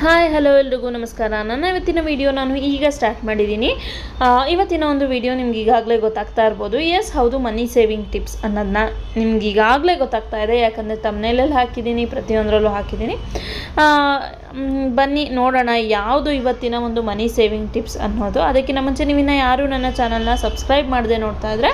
Hi hello ಎಲ್ರಿಗೂ ನಮಸ್ಕಾರ. ನನ್ನ ಇವತ್ತಿನ ವಿಡಿಯೋ ನಾನು ಈಗ ಸ್ಟಾರ್ಟ್ ಮಾಡಿದ್ದೀನಿ ಇವತ್ತಿನ ಒಂದು ವಿಡಿಯೋ ನಿಮ್ಗೆ ಈಗಾಗಲೇ ಗೊತ್ತಾಗ್ತಾ ಇರ್ಬೋದು. ಎಸ್ ಹೌದು ಮನಿ ಸೇವಿಂಗ್ ಟಿಪ್ಸ್ ಅನ್ನೋದನ್ನ ನಿಮ್ಗೆ ಈಗಾಗಲೇ ಗೊತ್ತಾಗ್ತಾ ಇದೆ. ಯಾಕಂದರೆ ತಮ್ಮನೇಲಲ್ಲಿ ಹಾಕಿದ್ದೀನಿ ಪ್ರತಿಯೊಂದರಲ್ಲೂ ಹಾಕಿದ್ದೀನಿ ಬನ್ನಿ, ನೋಡೋಣ ಯಾವುದು ಇವತ್ತಿನ ಒಂದು ಮನಿ ಸೇವಿಂಗ್ ಟಿಪ್ಸ್ ಅನ್ನೋದು. ಅದಕ್ಕಿಂತ ಮುಂಚೆ ನೀವಿನ್ನ ಯಾರು ನನ್ನ ಚಾನಲ್ನ ಸಬ್ಸ್ಕ್ರೈಬ್ ಮಾಡದೆ ನೋಡ್ತಾ ಇದ್ದರೆ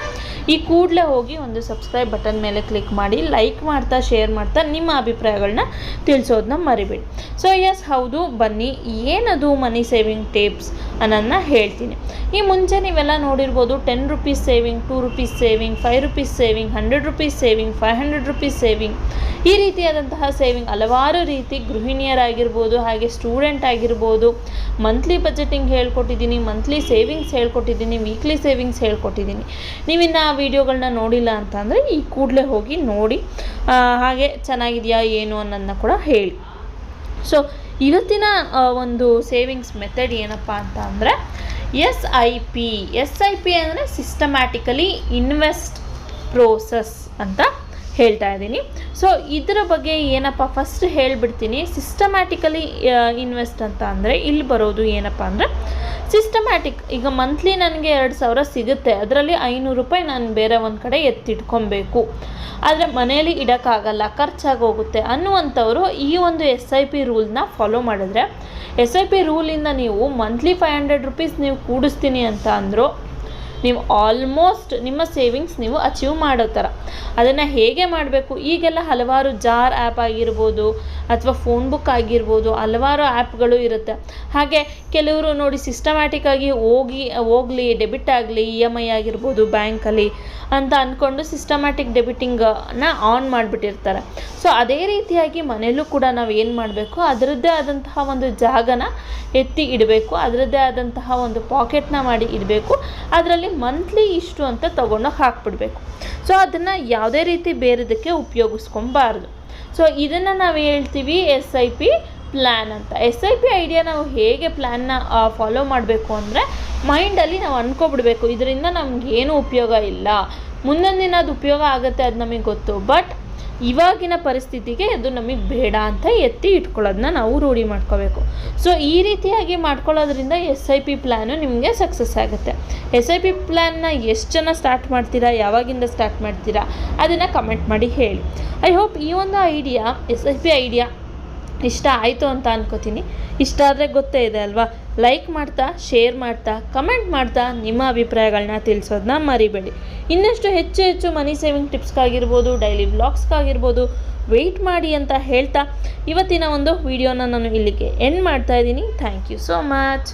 ಈ ಕೂಡಲೇ ಹೋಗಿ ಒಂದು ಸಬ್ಸ್ಕ್ರೈಬ್ ಬಟನ್ ಮೇಲೆ ಕ್ಲಿಕ್ ಮಾಡಿ ಲೈಕ್ ಮಾಡ್ತಾ ಶೇರ್ ಮಾಡ್ತಾ ನಿಮ್ಮ ಅಭಿಪ್ರಾಯಗಳನ್ನ ತಿಳಿಸೋದನ್ನ ಮರಿಬೇಡಿ. ಸೊ ಎಸ್ ಹೌದು ಬನ್ನಿ, ಏನದು ಮನಿ ಸೇವಿಂಗ್ ಟಿಪ್ಸ್ ಅನ್ನೋದನ್ನ ಹೇಳ್ತೀನಿ. ಈ ಮುಂಚೆ ನೀವೆಲ್ಲ ನೋಡಿರ್ಬೋದು ten rupees saving two rupees saving five rupees saving hundred rupees saving five hundred rupees saving ಈ ರೀತಿಯಾದಂತಹ ಸೇವಿಂಗ್ ಹಲವಾರು ರೀತಿ ಗೃಹಿಣಿಯರಾಗಿರ್ಬೋದು, ಹಾಗೆ ಸ್ಟೂಡೆಂಟ್ ಆಗಿರ್ಬೋದು ಮಂತ್ಲಿ ಬಜೆಟಿಂಗ್ ಹೇಳ್ಕೊಟ್ಟಿದ್ದೀನಿ ಮಂತ್ಲಿ ಸೇವಿಂಗ್ಸ್ ಹೇಳ್ಕೊಟ್ಟಿದ್ದೀನಿ ವೀಕ್ಲಿ ಸೇವಿಂಗ್ಸ್ ಹೇಳ್ಕೊಟ್ಟಿದ್ದೀನಿ. ನೀವಿನ್ನು ಆ ವಿಡಿಯೋಗಳನ್ನ ನೋಡಿಲ್ಲ ಅಂತಂದರೆ ಈ ಕೂಡಲೇ ಹೋಗಿ ನೋಡಿ ಹಾಗೆ ಚೆನ್ನಾಗಿದೆಯಾ, ಏನು ಅನ್ನೋದನ್ನ ಕೂಡ ಹೇಳಿ. ಸೊ ಇವತ್ತಿನ ಒಂದು ಸೇವಿಂಗ್ಸ್ ಮೆಥಡ್ ಏನಪ್ಪ ಅಂತ ಅಂದರೆ S I P S I P ಅಂದರೆ ಸಿಸ್ಟಮ್ಯಾಟಿಕಲಿ ಇನ್ವೆಸ್ಟ್ ಪ್ರೋಸೆಸ್ ಅಂತ ಹೇಳ್ತಾ ಇದ್ದೀನಿ. ಸೊ ಇದರ ಬಗ್ಗೆ ಏನಪ್ಪ ಫಸ್ಟ್ ಹೇಳಿಬಿಡ್ತೀನಿ. ಸಿಸ್ಟಮ್ಯಾಟಿಕಲಿ ಇನ್ವೆಸ್ಟ್ ಅಂತ ಅಂದರೆ, ಇಲ್ಲಿ ಬರೋದು ಏನಪ್ಪ ಅಂದರೆ ಸಿಸ್ಟಮ್ಯಾಟಿಕ್ ಈಗ ಮಂತ್ಲಿ ನನಗೆ ಎರಡು ಸಾವಿರ ಸಿಗುತ್ತೆ. ಅದರಲ್ಲಿ ಐನೂರು ರೂಪಾಯಿ ನಾನು ಬೇರೆ ಒಂದು ಕಡೆ ಎತ್ತಿಟ್ಕೊಬೇಕು. ಆದರೆ ಮನೆಯಲ್ಲಿ ಇಡೋಕ್ಕಾಗಲ್ಲ, ಖರ್ಚಾಗಿ ಹೋಗುತ್ತೆ. ಅನ್ನುವಂಥವ್ರು ಈ ಒಂದು ಎಸ್ ಐ ಪಿ ರೂಲ್ನ ಫಾಲೋ ಮಾಡಿದ್ರೆ ಎಸ್ ಐ ಪಿ ರೂಲಿಂದ ನೀವು ಮಂತ್ಲಿ ಫೈವ್ ಹಂಡ್ರೆಡ್ ರುಪೀಸ್ ನೀವು ಕೂಡಿಸ್ತೀನಿ ಅಂತ ಅಂದರು, ನೀವು ಆಲ್ಮೋಸ್ಟ್ ನಿಮ್ಮ ಸೇವಿಂಗ್ಸ್ ನೀವು ಅಚೀವ್ ಮಾಡೋ ಥರ. ಅದನ್ನು ಹೇಗೆ ಮಾಡಬೇಕು? ಈಗೆಲ್ಲ ಹಲವಾರು ಜಾರ್ ಆ್ಯಪ್ ಆಗಿರ್ಬೋದು ಅಥವಾ ಫೋನ್ ಬುಕ್ ಆಗಿರ್ಬೋದು, ಹಲವಾರು ಆ್ಯಪ್ಗಳು ಇರುತ್ತೆ. ಹಾಗೆ ಕೆಲವರು ನೋಡಿ ಸಿಸ್ಟಮ್ಯಾಟಿಕ್ ಆಗಿ ಹೋಗಿ, ಹೋಗಲಿ ಡೆಬಿಟ್ ಆಗಲಿ ಇ ಎಂ ಐ ಆಗಿರ್ಬೋದು ಬ್ಯಾಂಕಲ್ಲಿ ಅಂತ ಅಂದ್ಕೊಂಡು ಸಿಸ್ಟಮ್ಯಾಟಿಕ್ ಡೆಬಿಟಿಂಗನ್ನ ಆನ್ ಮಾಡಿಬಿಟ್ಟಿರ್ತಾರೆ. ಸೊ ಅದೇ ರೀತಿಯಾಗಿ ಮನೆಯಲ್ಲೂ ಕೂಡ ನಾವು ಏನು ಮಾಡಬೇಕು, ಅದರದ್ದೇ ಆದಂತಹ ಒಂದು ಜಾಗನ ಎತ್ತಿ ಇಡಬೇಕು, ಅದರದ್ದೇ ಆದಂತಹ ಒಂದು ಪಾಕೆಟ್ನ ಮಾಡಿ ಇಡಬೇಕು, ಅದರಲ್ಲಿ ಮಂತ್ಲಿ ಇಷ್ಟು ಅಂತ ತೊಗೊಂಡೋಗಿ ಹಾಕ್ಬಿಡ್ಬೇಕು. ಸೊ ಅದನ್ನು ಯಾವುದೇ ರೀತಿ ಬೇರೆದಕ್ಕೆ ಉಪಯೋಗಿಸ್ಕೊಬಾರ್ದು. ಸೊ ಇದನ್ನು ನಾವು ಹೇಳ್ತೀವಿ ಎಸ್ ಐ ಪಿ ಪ್ಲ್ಯಾನ್ ಅಂತ. ಎಸ್ ಐ ಪಿ ಐಡಿಯಾ ನಾವು ಹೇಗೆ ಪ್ಲ್ಯಾನ್ನ ಫಾಲೋ ಮಾಡಬೇಕು ಅಂದರೆ ಮೈಂಡಲ್ಲಿ ನಾವು ಅಂದ್ಕೊಬಿಡ್ಬೇಕು ಇದರಿಂದ ನಮಗೇನು ಉಪಯೋಗ ಇಲ್ಲ. ಮುಂದೊಂದು ದಿನ ಅದು ಉಪಯೋಗ ಆಗುತ್ತೆ ಅದು ನಮಗೆ ಗೊತ್ತು. ಬಟ್ ಇವಾಗಿನ ಪರಿಸ್ಥಿತಿಗೆ ಅದು ನಮಗೆ ಬೇಡ ಅಂತ ಎತ್ತಿ ಇಟ್ಕೊಳ್ಳೋದನ್ನ ನಾವು ರೂಢಿ ಮಾಡ್ಕೋಬೇಕು. ಸೊ ಈ ರೀತಿಯಾಗಿ ಮಾಡ್ಕೊಳ್ಳೋದ್ರಿಂದ ಎಸ್ ಐ ಪಿ ಪ್ಲ್ಯಾನು ನಿಮಗೆ ಸಕ್ಸಸ್ ಆಗುತ್ತೆ. ಎಸ್ ಐ ಪಿ ಪ್ಲ್ಯಾನ್ನ ಎಷ್ಟು ಜನ ಸ್ಟಾರ್ಟ್ ಮಾಡ್ತೀರಾ, ಯಾವಾಗಿಂದ ಸ್ಟಾರ್ಟ್ ಮಾಡ್ತೀರಾ, ಅದನ್ನು ಕಮೆಂಟ್ ಮಾಡಿ ಹೇಳಿ. ಐ ಹೋಪ್ ಈ ಒಂದು idea S I P idea ಇಷ್ಟ ಆಯಿತು ಅಂತ ಅನ್ಕೋತೀನಿ. ಇಷ್ಟ ಆದರೆ ಗೊತ್ತೇ ಇದೆ ಅಲ್ವಾ? ಲೈಕ್ ಮಾಡ್ತಾ ಶೇರ್ ಮಾಡ್ತಾ ಕಮೆಂಟ್ ಮಾಡ್ತಾ ನಿಮ್ಮ ಅಭಿಪ್ರಾಯಗಳನ್ನ ತಿಳಿಸೋದನ್ನ ಮರಿಬೇಡಿ. ಇನ್ನಷ್ಟು ಹೆಚ್ಚು ಹೆಚ್ಚು ಮನಿ ಸೇವಿಂಗ್ ಟಿಪ್ಸ್ಗಾಗಿರ್ಬೋದು ಡೈಲಿ ವ್ಲಾಗ್ಸ್ಗಾಗಿರ್ಬೋದು ವೆಯ್ಟ್ ಮಾಡಿ ಅಂತ ಹೇಳ್ತಾ ಇವತ್ತಿನ ಒಂದು ವಿಡಿಯೋನ ನಾನು ಇಲ್ಲಿಗೆ ಎಂಡ್ ಮಾಡ್ತಾ ಇದ್ದೀನಿ. Thank you so much